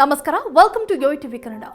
ನಮಸ್ಕಾರ welcome to Yoyo TV Kannada.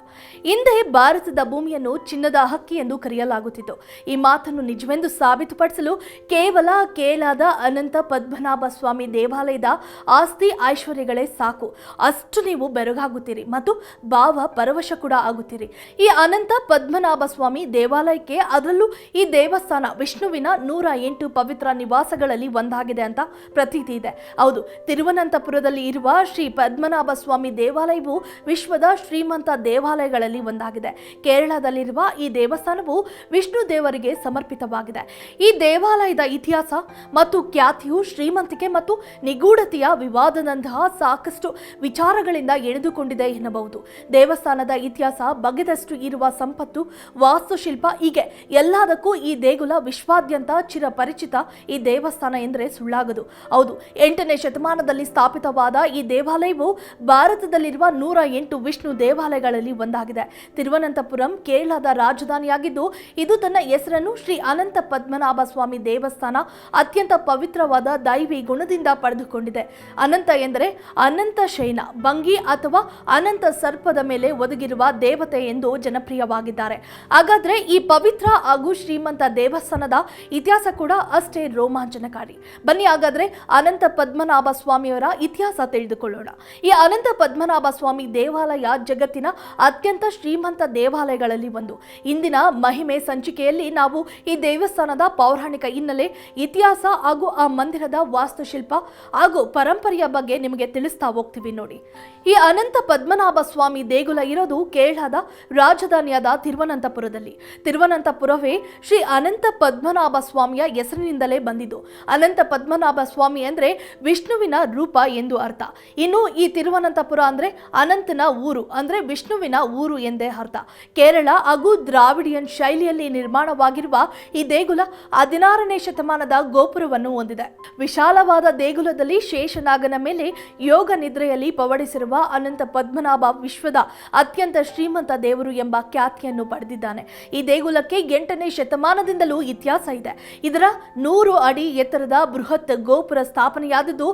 ಹಿಂದೆ ಭಾರತದ ಭೂಮಿಯನ್ನು ಚಿನ್ನದ ಹಕ್ಕಿ ಎಂದು ಕರೆಯಲಾಗುತ್ತಿತ್ತು. ಈ ಮಾತನ್ನು ನಿಜವೆಂದು ಸಾಬೀತುಪಡಿಸಲು ಕೇವಲ ಕೇಲಾದ ಅನಂತ ಪದ್ಮನಾಭ ಸ್ವಾಮಿ ದೇವಾಲಯದ ಆಸ್ತಿ ಐಶ್ವರ್ಯಗಳೇ ಸಾಕು. ಅಷ್ಟು ನೀವು ಬೆರಗಾಗುತ್ತೀರಿ ಮತ್ತು ಭಾವ ಪರವಶ ಕೂಡ ಆಗುತ್ತೀರಿ. ಈ ಅನಂತ ಪದ್ಮನಾಭ ಸ್ವಾಮಿ ದೇವಾಲಯಕ್ಕೆ ಅದರಲ್ಲೂ ಈ ದೇವಸ್ಥಾನ ವಿಷ್ಣುವಿನ ನೂರ ಎಂಟು ಪವಿತ್ರ ನಿವಾಸಗಳಲ್ಲಿ ಒಂದಾಗಿದೆ ಅಂತ ಪ್ರತೀತಿ ಇದೆ. ಹೌದು, ತಿರುವನಂತಪುರದಲ್ಲಿ ಇರುವ ಶ್ರೀ ಪದ್ಮನಾಭ ಸ್ವಾಮಿ ದೇವಾಲಯವು ವಿಶ್ವದ ಶ್ರೀಮಂತ ದೇವಾಲಯಗಳಲ್ಲಿ ಒಂದಾಗಿದೆ. ಕೇರಳದಲ್ಲಿರುವ ಈ ದೇವಸ್ಥಾನವು ವಿಷ್ಣು ದೇವರಿಗೆ ಸಮರ್ಪಿತವಾಗಿದೆ. ಈ ದೇವಾಲಯದ ಇತಿಹಾಸ ಮತ್ತು ಖ್ಯಾತಿಯು ಶ್ರೀಮಂತಿಕೆ ಮತ್ತು ನಿಗೂಢತೆಯ ವಿವಾದದಂತಹ ಸಾಕಷ್ಟು ವಿಚಾರಗಳಿಂದ ಎಳೆದುಕೊಂಡಿದೆ ಎನ್ನಬಹುದು. ದೇವಸ್ಥಾನದ ಇತಿಹಾಸ ಬಗೆದಷ್ಟು ಇರುವ ಸಂಪತ್ತು, ವಾಸ್ತುಶಿಲ್ಪ ಹೀಗೆ ಎಲ್ಲದಕ್ಕೂ ಈ ದೇಗುಲ ವಿಶ್ವಾದ್ಯಂತ ಚಿರಪರಿಚಿತ ಈ ದೇವಸ್ಥಾನ ಎಂದರೆ ಸುಳ್ಳಾಗದು. ಹೌದು, ಎಂಟನೇ ಶತಮಾನದಲ್ಲಿ ಸ್ಥಾಪಿತವಾದ ಈ ದೇವಾಲಯವು ಭಾರತದಲ್ಲಿರುವ ನೂರ ಎಂಟು ವಿಷ್ಣು ದೇವಾಲಯಗಳಲ್ಲಿ ಒಂದಾಗಿದೆ. ತಿರುವನಂತಪುರಂ ಕೇರಳದ ರಾಜಧಾನಿಯಾಗಿದ್ದು, ಇದು ತನ್ನ ಹೆಸರನ್ನು ಶ್ರೀ ಅನಂತ ಪದ್ಮನಾಭ ಸ್ವಾಮಿ ದೇವಸ್ಥಾನ ಅತ್ಯಂತ ಪವಿತ್ರವಾದ ದೈವಿ ಗುಣದಿಂದ ಪಡೆದುಕೊಂಡಿದೆ. ಅನಂತ ಎಂದರೆ ಅನಂತ ಶೈನ, ಭಂಗಿ ಅಥವಾ ಅನಂತ ಸರ್ಪದ ಮೇಲೆ ಒದಗಿರುವ ದೇವತೆ ಎಂದು ಜನಪ್ರಿಯವಾಗಿದ್ದಾರೆ. ಹಾಗಾದ್ರೆ ಈ ಪವಿತ್ರ ಹಾಗೂ ಶ್ರೀಮಂತ ದೇವಸ್ಥಾನದ ಇತಿಹಾಸ ಕೂಡ ಅಷ್ಟೇ ರೋಮಾಂಚನಕಾರಿ. ಬನ್ನಿ ಹಾಗಾದ್ರೆ ಅನಂತ ಪದ್ಮನಾಭ ಸ್ವಾಮಿಯವರ ಇತಿಹಾಸ ತಿಳಿದುಕೊಳ್ಳೋಣ. ಈ ಅನಂತ ಪದ್ಮನಾಭ ಸ್ವಾಮಿ ದೇವಾಲಯ ಜಗತ್ತಿನ ಅತ್ಯಂತ ಶ್ರೀಮಂತ ದೇವಾಲಯಗಳಲ್ಲಿ ಒಂದು. ಇಂದಿನ ಮಹಿಮೆ ಸಂಚಿಕೆಯಲ್ಲಿ ನಾವು ಈ ದೇವಸ್ಥಾನದ ಪೌರಾಣಿಕ ಹಿನ್ನೆಲೆ, ಇತಿಹಾಸ ಹಾಗೂ ಆ ಮಂದಿರದ ವಾಸ್ತುಶಿಲ್ಪ ಹಾಗೂ ಪರಂಪರೆಯ ಬಗ್ಗೆ ನಿಮಗೆ ತಿಳಿಸ್ತಾ ಹೋಗ್ತೀವಿ ನೋಡಿ. ಈ ಅನಂತ ಪದ್ಮನಾಭ ಸ್ವಾಮಿ ದೇಗುಲ ಇರೋದು ಕೇರಳದ ರಾಜಧಾನಿಯಾದ ತಿರುವನಂತಪುರದಲ್ಲಿ. ತಿರುವನಂತಪುರವೇ ಶ್ರೀ ಅನಂತ ಪದ್ಮನಾಭ ಸ್ವಾಮಿಯ ಹೆಸರಿನಿಂದಲೇ ಬಂದಿದ್ದು. ಅನಂತ ಪದ್ಮನಾಭ ಸ್ವಾಮಿ ಅಂದ್ರೆ ವಿಷ್ಣುವಿನ ರೂಪ ಎಂದು ಅರ್ಥ. ಇನ್ನು ಈ ತಿರುವನಂತಪುರ ಅಂದ್ರೆ ಅನಂತನ ಊರು, ಅಂದ್ರೆ ವಿಷ್ಣುವಿನ ಊರು ಎಂದೇ ಅರ್ಥ. ಕೇರಳ ಹಾಗೂ ದ್ರಾವಿಡಿಯನ್ ಶೈಲಿಯಲ್ಲಿ ನಿರ್ಮಾಣವಾಗಿರುವ ಈ ದೇಗುಲ ಹದಿನಾರನೇ ಶತಮಾನದ ಗೋಪುರವನ್ನು ಹೊಂದಿದೆ. ವಿಶಾಲವಾದ ದೇಗುಲದಲ್ಲಿ ಶೇಷನಾಗನ ಮೇಲೆ ಯೋಗ ನಿದ್ರೆಯಲ್ಲಿ ಪವಡಿಸಿರುವ ಅನಂತ ಪದ್ಮನಾಭ ವಿಶ್ವದ ಅತ್ಯಂತ ಶ್ರೀಮಂತ ದೇವರು ಎಂಬ ಖ್ಯಾತಿಯನ್ನು ಪಡೆದಿದ್ದಾನೆ. ಈ ದೇಗುಲಕ್ಕೆ ಎಂಟನೇ ಶತಮಾನದಿಂದಲೂ ಇತಿಹಾಸ ಇದೆ. ಇದರ ನೂರು ಅಡಿ ಎತ್ತರದ ಬೃಹತ್ ಗೋಪುರ ಸ್ಥಾಪನೆಯಾದದ್ದು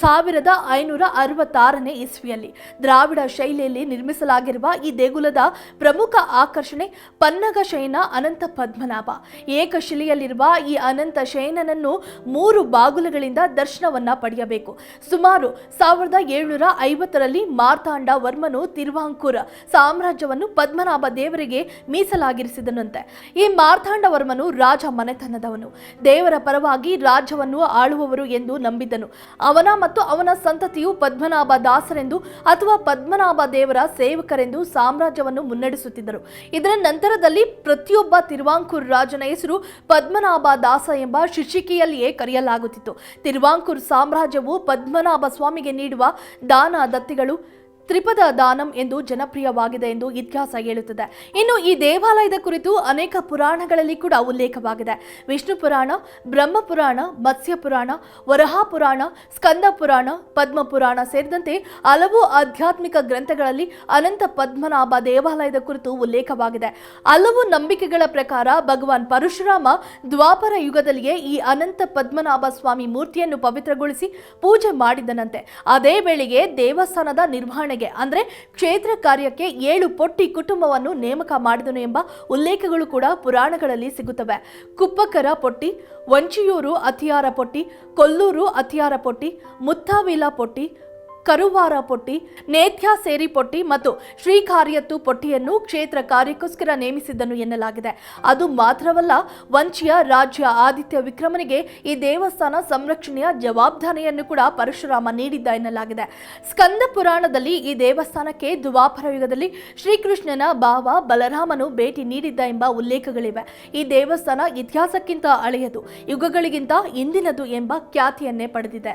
ಸಾವಿರದ ಐನೂರ ಅರವತ್ತಾರನೇ ಇಸ್ವಿಯಲ್ಲಿ. ದ್ರಾವಿಡ ಶೈಲಿಯಲ್ಲಿ ನಿರ್ಮಿಸಲಾಗಿರುವ ಈ ದೇಗುಲದ ಪ್ರಮುಖ ಆಕರ್ಷಣೆ ಪನ್ನಗ ಶಯನ ಅನಂತ ಪದ್ಮನಾಭ. ಏಕಶಿಲೆಯಲ್ಲಿರುವ ಈ ಅನಂತ ಶಯನನನ್ನು ಮೂರು ಬಾಗುಲುಗಳಿಂದ ದರ್ಶನವನ್ನ ಪಡೆಯಬೇಕು. ಸುಮಾರು ಸಾವಿರದ ಏಳುನೂರ ಐವತ್ತರಲ್ಲಿ ಮಾರ್ತಾಂಡ ವರ್ಮನು ತಿರುವಾಂಕೂರ ಸಾಮ್ರಾಜ್ಯವನ್ನು ಪದ್ಮನಾಭ ದೇವರಿಗೆ ಮೀಸಲಾಗಿರಿಸಿದನಂತೆ. ಈ ಮಾರ್ತಾಂಡ ವರ್ಮನು ರಾಜ ಮನೆತನದವನು. ದೇವರ ಪರವಾಗಿ ರಾಜ್ಯವನ್ನು ಆಳುವವರು ಎಂದು ನಂಬಿದ್ದನು ಅವನ ಮತ್ತು ಅವನ ಸಂತತಿಯು ಪದ್ಮನಾಭ ದಾಸರೆಂದು ಅಥವಾ ಪದ್ಮನಾಭ ದೇವರ ಸೇವಕರೆಂದು ಸಾಮ್ರಾಜ್ಯವನ್ನು ಮುನ್ನಡೆಸುತ್ತಿದ್ದರು. ಇದರ ನಂತರದಲ್ಲಿ ಪ್ರತಿಯೊಬ್ಬ ತಿರುವಾಂಕೂರ್ ರಾಜನ ಹೆಸರು ಪದ್ಮನಾಭ ದಾಸ ಎಂಬ ಶೀರ್ಷಿಕೆಯಲ್ಲಿಯೇ ಕರೆಯಲಾಗುತ್ತಿತ್ತು. ತಿರುವಾಂಕೂರ್ ಸಾಮ್ರಾಜ್ಯವು ಪದ್ಮನಾಭ ಸ್ವಾಮಿಗೆ ನೀಡುವ ದಾನ ದತ್ತಿಗಳು ತ್ರಿಪದ ದಾನಂ ಎಂದು ಜನಪ್ರಿಯವಾಗಿದೆ ಎಂದು ಇತಿಹಾಸ ಹೇಳುತ್ತದೆ. ಇನ್ನು ಈ ದೇವಾಲಯದ ಕುರಿತು ಅನೇಕ ಪುರಾಣಗಳಲ್ಲಿ ಕೂಡ ಉಲ್ಲೇಖವಾಗಿದೆ. ವಿಷ್ಣು ಪುರಾಣ, ಬ್ರಹ್ಮ ಪುರಾಣ, ಮತ್ಸ್ಯ ಪುರಾಣ, ವರಹ ಪುರಾಣ, ಸ್ಕಂದ ಪುರಾಣ, ಪದ್ಮ ಪುರಾಣ ಸೇರಿದಂತೆ ಹಲವು ಆಧ್ಯಾತ್ಮಿಕ ಗ್ರಂಥಗಳಲ್ಲಿ ಅನಂತ ಪದ್ಮನಾಭ ದೇವಾಲಯದ ಕುರಿತು ಉಲ್ಲೇಖವಾಗಿದೆ. ಹಲವು ನಂಬಿಕೆಗಳ ಪ್ರಕಾರ ಭಗವಾನ್ ಪರಶುರಾಮ ದ್ವಾಪರ ಯುಗದಲ್ಲಿಯೇ ಈ ಅನಂತ ಪದ್ಮನಾಭ ಸ್ವಾಮಿ ಮೂರ್ತಿಯನ್ನು ಪವಿತ್ರಗೊಳಿಸಿ ಪೂಜೆ ಮಾಡಿದನಂತೆ. ಅದೇ ವೇಳೆಗೆ ದೇವಸ್ಥಾನದ ನಿರ್ವಹಣೆಗೆ ಅಂದರೆ ಕ್ಷೇತ್ರ ಕಾರ್ಯಕ್ಕೆ ಏಳು ಪೊಟ್ಟಿ ಕುಟುಂಬವನ್ನು ನೇಮಕ ಮಾಡಿದನು ಎಂಬ ಉಲ್ಲೇಖಗಳು ಕೂಡ ಪುರಾಣಗಳಲ್ಲಿ ಸಿಗುತ್ತವೆ. ಕುಪ್ಪಕರ ಪೊಟ್ಟಿ ವಂಚಿಯೂರು ಅತಿಯಾರ ಪೊಟ್ಟಿ, ಕೊಲ್ಲೂರು ಅತಿಯಾರ ಪೊಟ್ಟಿ, ಮುತ್ತಾವಿಲ ಪೊಟ್ಟಿ ಕರುವಾರ ಪೊಟ್ಟಿ, ನೇತ್ಯ ಸೇರಿ ಪೊಟ್ಟಿ ಮತ್ತು ಶ್ರೀಕಾರ್ಯತ್ತು ಪೊಟ್ಟಿಯನ್ನು ಕ್ಷೇತ್ರ ಕಾರ್ಯಕ್ಕೋಸ್ಕರ ನೇಮಿಸಿದ್ದನು ಎನ್ನಲಾಗಿದೆ. ಅದು ಮಾತ್ರವಲ್ಲ, ವಂಚಿಯ ರಾಜ್ಯ ಆದಿತ್ಯ ವಿಕ್ರಮನಿಗೆ ಈ ದೇವಸ್ಥಾನ ಸಂರಕ್ಷಣೆಯ ಜವಾಬ್ದಾರಿಯನ್ನು ಕೂಡ ಪರಶುರಾಮ ನೀಡಿದ್ದ ಎನ್ನಲಾಗಿದೆ. ಸ್ಕಂದ ಪುರಾಣದಲ್ಲಿ ಈ ದೇವಸ್ಥಾನಕ್ಕೆ ದ್ವಾಪರ ಯುಗದಲ್ಲಿ ಶ್ರೀಕೃಷ್ಣನ ಭಾವ ಬಲರಾಮನು ಭೇಟಿ ನೀಡಿದ್ದ ಎಂಬ ಉಲ್ಲೇಖಗಳಿವೆ. ಈ ದೇವಸ್ಥಾನ ಇತಿಹಾಸಕ್ಕಿಂತ ಹಳೆಯದು, ಯುಗಗಳಿಗಿಂತ ಇಂದಿನದು ಎಂಬ ಖ್ಯಾತಿಯನ್ನೇ ಪಡೆದಿದೆ.